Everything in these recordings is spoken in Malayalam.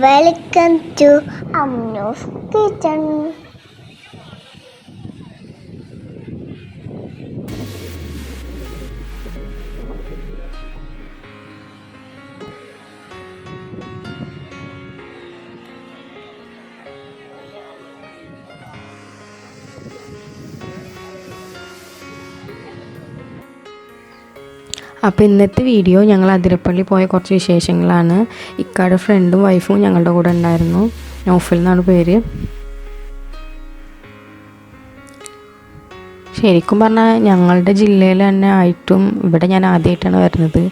വെൽക്കം ടു അമ്നൂസ് കിച്ചൺ അപ്പോൾ ഇന്നത്തെ വീഡിയോ ഞങ്ങൾ അതിരപ്പള്ളി പോയ കുറച്ച് വിശേഷങ്ങളാണ്. ഇക്കാടെ ഫ്രണ്ടും വൈഫും ഞങ്ങളുടെ കൂടെ ഉണ്ടായിരുന്നു. നൗഫൽ എന്നാണ് പേര്. ശരിക്കും പറഞ്ഞാൽ ഞങ്ങളുടെ ജില്ലയിൽ തന്നെ ആയിട്ടും ഇവിടെ ഞാൻ ആദ്യമായിട്ടാണ് വരുന്നത്.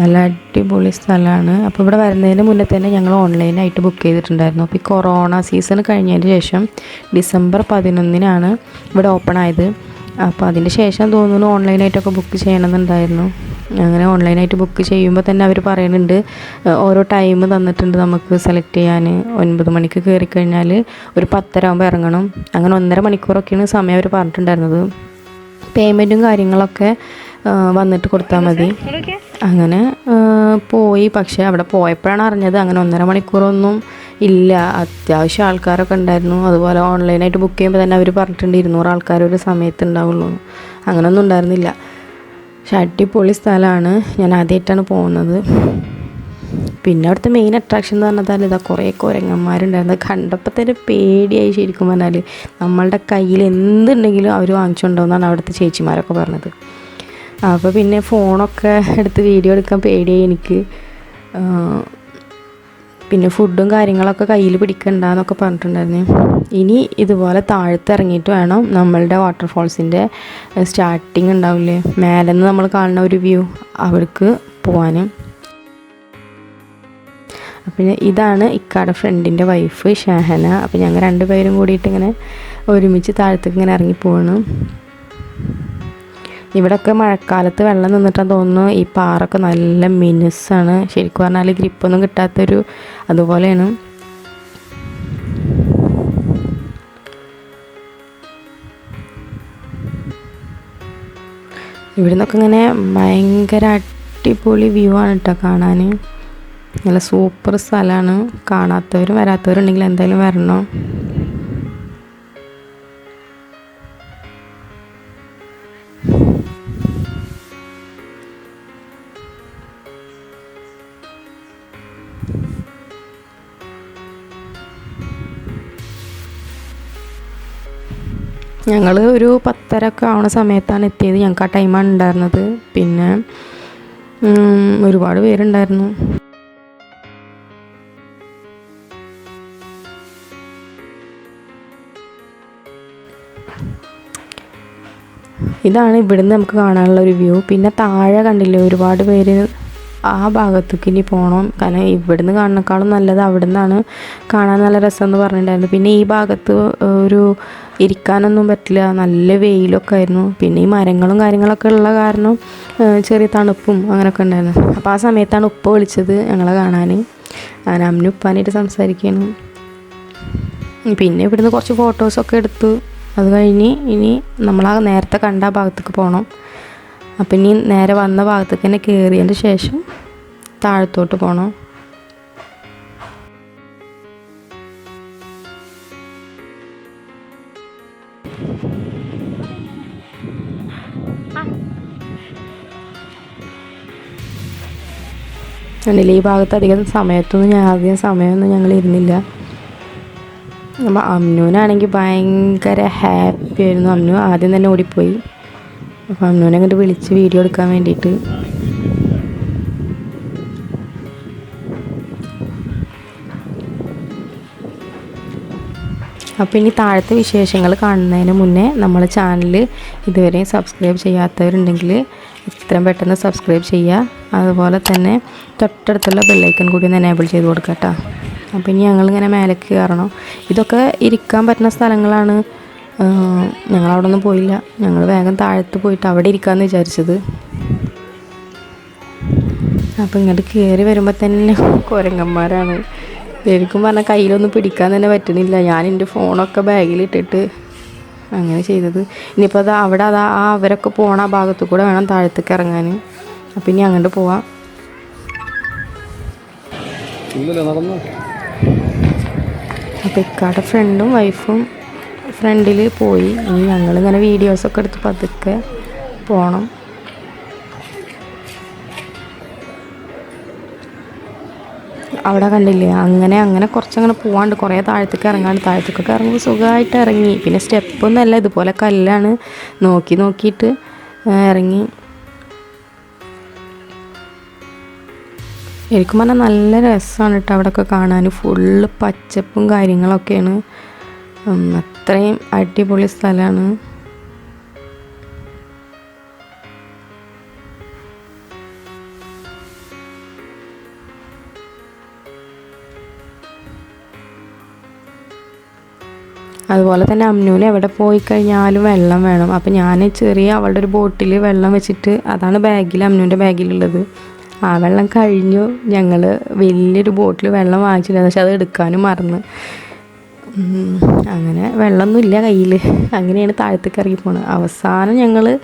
നല്ല അടിപൊളി സ്ഥലമാണ്. അപ്പോൾ ഇവിടെ വരുന്നതിന് മുന്നേ തന്നെ ഞങ്ങൾ ഓൺലൈനായിട്ട് ബുക്ക് ചെയ്തിട്ടുണ്ടായിരുന്നു. അപ്പോൾ ഈ കൊറോണ സീസൺ കഴിഞ്ഞതിന് ശേഷം ഡിസംബർ പതിനൊന്നിനാണ് ഇവിടെ ഓപ്പൺ ആയത്. അപ്പോൾ അതിന് ശേഷം തോന്നുന്നു ഓൺലൈനായിട്ടൊക്കെ ബുക്ക് ചെയ്യണമെന്നുണ്ടായിരുന്നു. അങ്ങനെ ഓൺലൈനായിട്ട് ബുക്ക് ചെയ്യുമ്പോൾ തന്നെ അവർ പറയുന്നുണ്ട് ഓരോ ടൈം തന്നിട്ടുണ്ട് നമുക്ക് സെലക്ട് ചെയ്യാൻ. ഒൻപത് മണിക്ക് കയറി കഴിഞ്ഞാൽ ഒരു പത്തര ആകുമ്പോൾ ഇറങ്ങണം. അങ്ങനെ ഒന്നര മണിക്കൂറൊക്കെയാണ് സമയം അവർ പറഞ്ഞിട്ടുണ്ടായിരുന്നത്. പേയ്മെന്റും കാര്യങ്ങളൊക്കെ വന്നിട്ട് കൊടുത്താൽ മതി. അങ്ങനെ പോയി. പക്ഷേ അവിടെ പോയപ്പോഴാണ് അറിഞ്ഞത് അങ്ങനെ ഒന്നര മണിക്കൂറൊന്നും ഇല്ല. അത്യാവശ്യം ആൾക്കാരൊക്കെ ഉണ്ടായിരുന്നു. അതുപോലെ ഓൺലൈനായിട്ട് ബുക്ക് ചെയ്യുമ്പോൾ തന്നെ അവർ പറഞ്ഞിട്ടുണ്ട് ഇരുന്നൂറ് ആൾക്കാർ ഒരു സമയത്ത് ഉണ്ടാവുള്ളൂ. അങ്ങനെയൊന്നും ഉണ്ടായിരുന്നില്ല. പക്ഷെ അടിപൊളി സ്ഥലമാണ്. ഞാൻ ആദ്യമായിട്ടാണ് പോകുന്നത്. പിന്നെ അവിടുത്തെ മെയിൻ അട്രാക്ഷൻ എന്ന് പറഞ്ഞാൽ ഇതാ കുറേ കുരങ്ങന്മാരുണ്ടായിരുന്നു. കണ്ടപ്പോൾ തന്നെ പേടിയായി ശരിക്കും പറഞ്ഞാൽ. നമ്മളുടെ കയ്യിൽ എന്തുണ്ടെങ്കിലും അവർ വാങ്ങിച്ചുകൊണ്ടോന്നാണ് അവിടുത്തെ ചേച്ചിമാരൊക്കെ പറഞ്ഞത്. അപ്പോൾ പിന്നെ ഫോണൊക്കെ എടുത്ത് വീഡിയോ എടുക്കാൻ പേടിയായി എനിക്ക്. പിന്നെ ഫുഡും കാര്യങ്ങളൊക്കെ കയ്യിൽ പിടിക്കണ്ടെന്നൊക്കെ പറഞ്ഞിട്ടുണ്ടായിരുന്നു. ഇനി ഇതുപോലെ താഴത്ത് ഇറങ്ങിയിട്ട് വേണം നമ്മളുടെ വാട്ടർഫോൾസിന്റെ സ്റ്റാർട്ടിങ് ഉണ്ടാവില്ലേ? മേലെ നിന്ന് നമ്മൾ കാണുന്ന ഒരു വ്യൂ അവർക്ക് പോവാനും. പിന്നെ ഇതാണ് ഇക്കാടെ ഫ്രണ്ടിന്റെ വൈഫ് ഷഹന. അപ്പോൾ ഞങ്ങൾ രണ്ടുപേരും കൂടിയിട്ട് ഇങ്ങനെ ഒരുമിച്ച് താഴത്തേക്ക് ഇങ്ങനെ ഇറങ്ങി പോവാണ്. ഇവിടെയൊക്കെ മഴക്കാലത്ത് വെള്ളം നിന്നിട്ടാന്ന് തോന്നുന്നു. ഈ പാറൊക്കെ നല്ല മിനുസാണ്. ശരിക്കും പറഞ്ഞാൽ ഗ്രിപ്പൊന്നും കിട്ടാത്തൊരു അതുപോലെയാണ്. ഇവിടെ നിന്നൊക്കെ ഇങ്ങനെ ഭയങ്കര അടിപൊളി വ്യൂ ആണ് കേട്ടോ കാണാൻ നല്ല സൂപ്പർ സ്ഥലമാണ് കാണാത്തവരും വരാത്തവരും ഉണ്ടെങ്കിൽ എന്തായാലും വരണം. ഞങ്ങൾ ഒരു പത്തര ഒക്കെ ആവണ സമയത്താണ് എത്തിയത്. ഞങ്ങൾക്ക് ആ ടൈമാണ് ഉണ്ടായിരുന്നത് പിന്നെ ഒരുപാട് പേരുണ്ടായിരുന്നു. ഇതാണ് ഇവിടുന്ന് നമുക്ക് കാണാനുള്ള ഒരു വ്യൂ പിന്നെ താഴെ കണ്ടില്ലേ ഒരുപാട് പേര് ആ ഭാഗത്തേക്ക് ഇനി പോകണം കാരണം ഇവിടുന്ന് കാണുന്നേക്കാളും നല്ലത് അവിടെ നിന്നാണ് കാണാൻ നല്ല രസമെന്ന് പറഞ്ഞിട്ടുണ്ടായിരുന്നു. പിന്നെ ഈ ഭാഗത്ത് ഒരു ഇരിക്കാനൊന്നും പറ്റില്ല. നല്ല വെയിലൊക്കെ ആയിരുന്നു. പിന്നെ ഈ മരങ്ങളും കാര്യങ്ങളൊക്കെ ഉള്ള കാരണം ചെറിയ തണുപ്പും അങ്ങനെയൊക്കെ ഉണ്ടായിരുന്നു. അപ്പോൾ ആ സമയത്താണ് ഉപ്പ വിളിച്ചത് ഞങ്ങളെ കാണാൻ ഞാൻ അമ്മ ഉപ്പാനായിട്ട് സംസാരിക്കുകയാണ് പിന്നെ ഇവിടുന്ന് കുറച്ച് ഫോട്ടോസൊക്കെ എടുത്തു. അത് കഴിഞ്ഞ് ഇനി നമ്മൾ ആ നേരത്തെ കണ്ട ആ ഭാഗത്തേക്ക് പോകണം അപ്പം ഇനി നേരെ വന്ന ഭാഗത്തേക്ക് തന്നെ കയറിയതിന്റെ ശേഷം താഴത്തോട്ട് പോകണം കണ്ടില്ലേ ഈ ഭാഗത്ത് അധികം സമയത്തൊന്നും ഞാൻ അധികം സമയമൊന്നും ഞങ്ങൾ ഇരുന്നില്ല. അപ്പം അമ്നുവിനാണെങ്കിൽ ഭയങ്കര ഹാപ്പി ആയിരുന്നു. അമ്നു ആദ്യം തന്നെ ഓടിപ്പോയി. അപ്പം അമ്മൂനെ അങ്ങോട്ട് വിളിച്ച് വീഡിയോ എടുക്കാൻ വേണ്ടിയിട്ട്. അപ്പോൾ ഇനി താഴത്തെ വിശേഷങ്ങൾ കാണുന്നതിന് മുന്നേ നമ്മളെ ചാനൽ ഇതുവരെയും സബ്സ്ക്രൈബ് ചെയ്യാത്തവരുണ്ടെങ്കിൽ എത്രയും പെട്ടെന്ന് സബ്സ്ക്രൈബ് ചെയ്യുക അതുപോലെ തന്നെ തൊട്ടടുത്തുള്ള ബെല്ലൈക്കൺ കൂടി ഒന്ന് എനേബിൾ ചെയ്ത് കൊടുക്കാം കേട്ടോ അപ്പോൾ ഇനി ഞങ്ങളിങ്ങനെ മേലേക്ക് കയറണം. ഇതൊക്കെ ഇരിക്കാൻ പറ്റുന്ന സ്ഥലങ്ങളാണ്. ആഹ് ഞങ്ങളവിടെ ഒന്നും പോയില്ല. ഞങ്ങൾ വേഗം താഴത്ത് പോയിട്ട് അവിടെ ഇരിക്കാമെന്ന് വിചാരിച്ചത്. അപ്പോൾ ഇങ്ങോട്ട് കയറി വരുമ്പോൾ തന്നെ കുരങ്ങന്മാരാണ്. ശരിക്കും പറഞ്ഞാൽ കയ്യിലൊന്നും പിടിക്കാൻ തന്നെ പറ്റണില്ല ഞാൻ എന്റെ ഫോണൊക്കെ ബാഗിലിട്ടിട്ട് അങ്ങനെ ചെയ്തത്. ഇനിയിപ്പോൾ അത് അവിടെ അതാ ആ അവരൊക്കെ പോണ ആ ഭാഗത്തു കൂടെ വേണം താഴത്തേക്ക് ഇറങ്ങാൻ അപ്പം ഇനി അങ്ങോട്ട് പോവാം. അപ്പം അപ്പോൾ ഇക്കാടെ ഫ്രണ്ടും വൈഫും ഫ്രണ്ടിൽ പോയി. ഇനി ഞങ്ങളിങ്ങനെ വീഡിയോസൊക്കെ എടുത്ത് പതുക്കെ പോകണം അവിടെ കണ്ടില്ലേ? അങ്ങനെ അങ്ങനെ കുറച്ചങ്ങനെ പോവാണ്ട്. കുറേ താഴത്തേക്ക് ഇറങ്ങാണ്ട്. താഴത്തേക്കൊക്കെ ഇറങ്ങുമ്പോൾ സുഖമായിട്ട് ഇറങ്ങി. പിന്നെ സ്റ്റെപ്പൊന്നും അല്ല ഇതുപോലെ കല്ലാണ് നോക്കി നോക്കിയിട്ട് ഇറങ്ങി. ശരിക്കും പറഞ്ഞാൽ നല്ല രസമാണ് കേട്ടോ അവിടെയൊക്കെ കാണാൻ. ഫുള്ള് പച്ചപ്പും കാര്യങ്ങളൊക്കെയാണ്. അത്രയും അടിപൊളി സ്ഥലമാണ് അതുപോലെ തന്നെ അമ്നുവിന് എവിടെ പോയി കഴിഞ്ഞാലും വെള്ളം വേണം. അപ്പം ഞാൻ ചെറിയ അവളുടെ ഒരു ബോട്ടിൽ വെള്ളം വെച്ചിട്ട് അതാണ് ബാഗിൽ അമ്നുവിന്റെ ബാഗിലുള്ളത്. ആ വെള്ളം കഴിഞ്ഞു ഞങ്ങൾ വലിയൊരു ബോട്ടിൽ വെള്ളം വാങ്ങിച്ചില്ല പക്ഷെ അത് എടുക്കാനും മറന്ന്. അങ്ങനെ വെള്ളമൊന്നുമില്ല കയ്യിൽ അങ്ങനെയാണ് താഴത്തേക്ക് ഇറങ്ങി പോണത്. അവസാനം ഞങ്ങൾ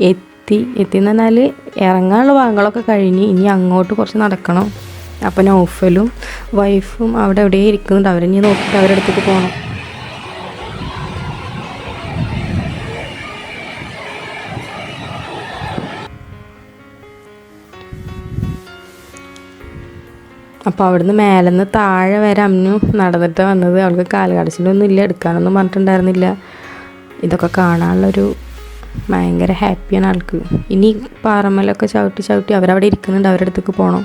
എത്തി. എത്തി എന്ന് പറഞ്ഞാൽ ഇറങ്ങാനുള്ള ഭാഗങ്ങളൊക്കെ കഴിഞ്ഞ് ഇനി അങ്ങോട്ട് കുറച്ച് നടക്കണം. അപ്പം നൗഫലും വൈഫും അവിടെ എവിടെയും ഇരിക്കുന്നുണ്ട്. അവരിനി നോക്കിയിട്ട് അവരുടെ അടുത്തേക്ക് പോകണം അപ്പോൾ അവിടുന്ന് മേലെ നിന്ന് താഴെ വരെ അമ്മു നടന്നിട്ട് വന്നത്. അവൾക്ക് കാലുകടച്ചിലൊന്നും ഇല്ല എടുക്കാനൊന്നും പറഞ്ഞിട്ടുണ്ടായിരുന്നില്ല. ഇതൊക്കെ കാണാനുള്ളൊരു ഭയങ്കര ഹാപ്പിയാണ് ആൾക്ക്. ഇനി പാറമ്മലൊക്കെ ചവിട്ടി ചവിട്ടി അവരവിടെ ഇരിക്കുന്നുണ്ട് അവരുടെ അടുത്തേക്ക് പോകണം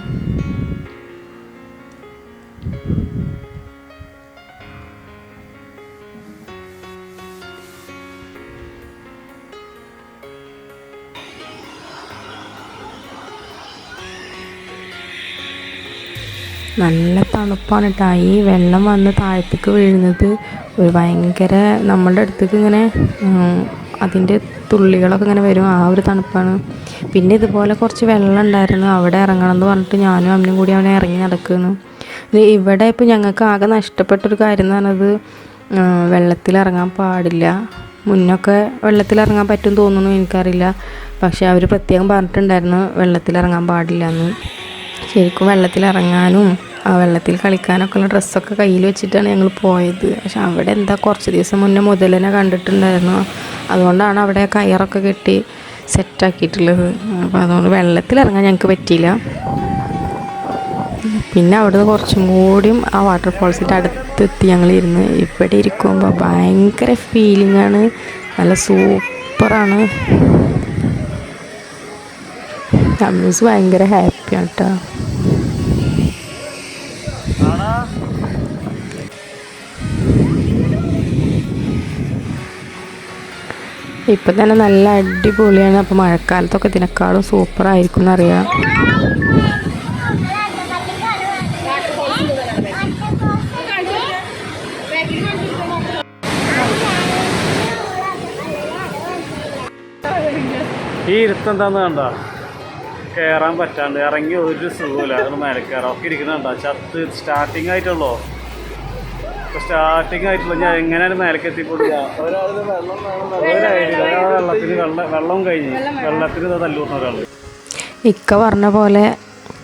നല്ല തണുപ്പാണ് കേട്ടോ ഈ വെള്ളം വന്ന് താഴത്തേക്ക് വീഴുന്നത് ഒരു ഭയങ്കര നമ്മളുടെ അടുത്തേക്ക് ഇങ്ങനെ അതിന്റെ തുള്ളികളൊക്കെ ഇങ്ങനെ വരും. ആ ഒരു തണുപ്പാണ്. പിന്നെ ഇതുപോലെ കുറച്ച് വെള്ളം ഉണ്ടായിരുന്നു. അവിടെ ഇറങ്ങണം എന്ന് പറഞ്ഞിട്ട് ഞാനും അമ്മയും കൂടി അവനെ ഇറങ്ങി നടക്കുന്നു ഇവിടെ ഇപ്പോൾ ഞങ്ങൾക്ക് ആകെ നഷ്ടപ്പെട്ടൊരു കാര്യം എന്ന് പറഞ്ഞത് വെള്ളത്തിലിറങ്ങാൻ പാടില്ല. മുന്നൊക്കെ വെള്ളത്തിലിറങ്ങാൻ പറ്റും തോന്നുന്നു എനിക്കറിയില്ല. പക്ഷേ അവർ പ്രത്യേകം പറഞ്ഞിട്ടുണ്ടായിരുന്നു വെള്ളത്തിലിറങ്ങാൻ പാടില്ല എന്ന്. ശരിക്കും വെള്ളത്തിലിറങ്ങാനും ആ വെള്ളത്തിൽ കളിക്കാനൊക്കെ ഉള്ള ഡ്രസ്സൊക്കെ കയ്യിൽ വെച്ചിട്ടാണ് ഞങ്ങൾ പോയത്. പക്ഷെ അവിടെ എന്താ കുറച്ച് ദിവസം മുന്നേ മുതൽ തന്നെ കണ്ടിട്ടുണ്ടായിരുന്നു. അതുകൊണ്ടാണ് അവിടെ കയറൊക്കെ കെട്ടി സെറ്റാക്കിയിട്ടുള്ളത് അപ്പോൾ അതുകൊണ്ട് വെള്ളത്തിൽ ഇറങ്ങാൻ ഞങ്ങൾക്ക് പറ്റിയില്ല. പിന്നെ അവിടുന്ന് കുറച്ചും കൂടിയും ആ വാട്ടർ ഫോൾസിന്റെ അടുത്തെത്തി ഞങ്ങൾ ഇരുന്ന്. ഇവിടെ ഇരിക്കുമ്പോൾ ഭയങ്കര ഫീലിംഗ് ആണ്. നല്ല സൂപ്പറാണ് അമ്മൂസ് ഭയങ്കര ഹാപ്പിയാണ് കേട്ടോ ഇപ്പം തന്നെ നല്ല അടിപൊളിയാണ്. അപ്പോൾ മഴക്കാലത്തൊക്കെ ഇതിനേക്കാളും സൂപ്പറായിരിക്കും എന്നറിയാം ഈ ഇരുത്തം എന്താന്ന് കണ്ട? കയറാൻ പറ്റാണ്ട് ഇറങ്ങി ഒരു സുഖമില്ല അതുകൊണ്ട് മേലെ കയറാം ഒക്കെ ഇരിക്കുന്നുണ്ടോ. ചത്ത് സ്റ്റാർട്ടിങ് ആയിട്ടുള്ളോ? ഇപ്പൊ സ്റ്റാർട്ടിങ് ആയിട്ടുള്ള ഞാൻ എങ്ങനെയാണ് മേലേക്ക് ഒരാൾ വെള്ളത്തിന് വെള്ളം വെള്ളം കഴിഞ്ഞ് വെള്ളത്തിന് തല്ലൂർന്ന ഒരാൾ ഇക്ക പറഞ്ഞ പോലെ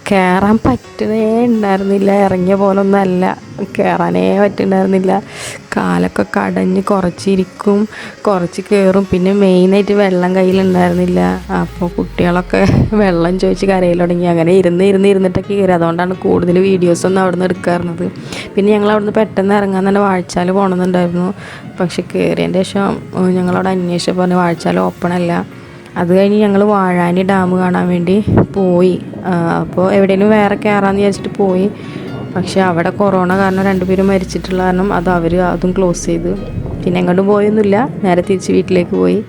കയറാൻ പറ്റുന്നേ ഉണ്ടായിരുന്നില്ല ഇറങ്ങിയ പോലെ ഒന്നല്ല കയറാനേ പറ്റുന്നുണ്ടായിരുന്നില്ല. കാലൊക്കെ കടഞ്ഞ് കുറച്ചിരിക്കും കുറച്ച് കയറും പിന്നെ മെയിനായിട്ട് വെള്ളം കയ്യിലുണ്ടായിരുന്നില്ല. അപ്പോൾ കുട്ടികളൊക്കെ വെള്ളം ചോദിച്ച് കരയിൽ തുടങ്ങി. അങ്ങനെ ഇരുന്ന് ഇരുന്ന് ഇരുന്നിട്ടൊക്കെ കയറി. അതുകൊണ്ടാണ് കൂടുതൽ വീഡിയോസൊന്നും അവിടെ നിന്ന് എടുക്കാറുന്നത്. പിന്നെ ഞങ്ങൾ അവിടുന്ന് പെട്ടെന്ന് ഇറങ്ങാൻ തന്നെ വാഴച്ചാൽ പോകണമെന്നുണ്ടായിരുന്നു. പക്ഷെ കയറിയതിന്റെ ശേഷം ഞങ്ങളവിടെ അന്വേഷിച്ചു പറഞ്ഞ് വാഴച്ചാൽ ഓപ്പൺ അല്ല. അത് കഴിഞ്ഞ് ഞങ്ങൾ വാഴാനി ഡാം കാണാൻ വേണ്ടി പോയി. അപ്പോൾ എവിടെയെങ്കിലും വേറെ കയറാമെന്ന് വിചാരിച്ചിട്ട് പോയി. പക്ഷെ അവിടെ കൊറോണ കാരണം രണ്ടുപേരും മരിച്ചിട്ടുള്ള കാരണം അത് അവർ അതും ക്ലോസ് ചെയ്തു. പിന്നെ എങ്ങോട്ടും പോയൊന്നുമില്ല. നേരെ തിരിച്ച് വീട്ടിലേക്ക് പോയി.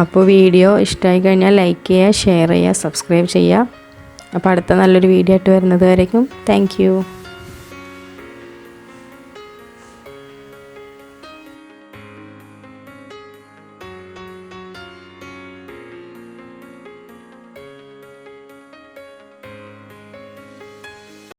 അപ്പോൾ വീഡിയോ ഇഷ്ടമായി കഴിഞ്ഞാൽ ലൈക്ക് ചെയ്യുക ഷെയർ ചെയ്യുക സബ്സ്ക്രൈബ് ചെയ്യുക. അപ്പോൾ അടുത്ത നല്ലൊരു വീഡിയോ ആയിട്ട് വരുന്നത് വരേക്കും. താങ്ക്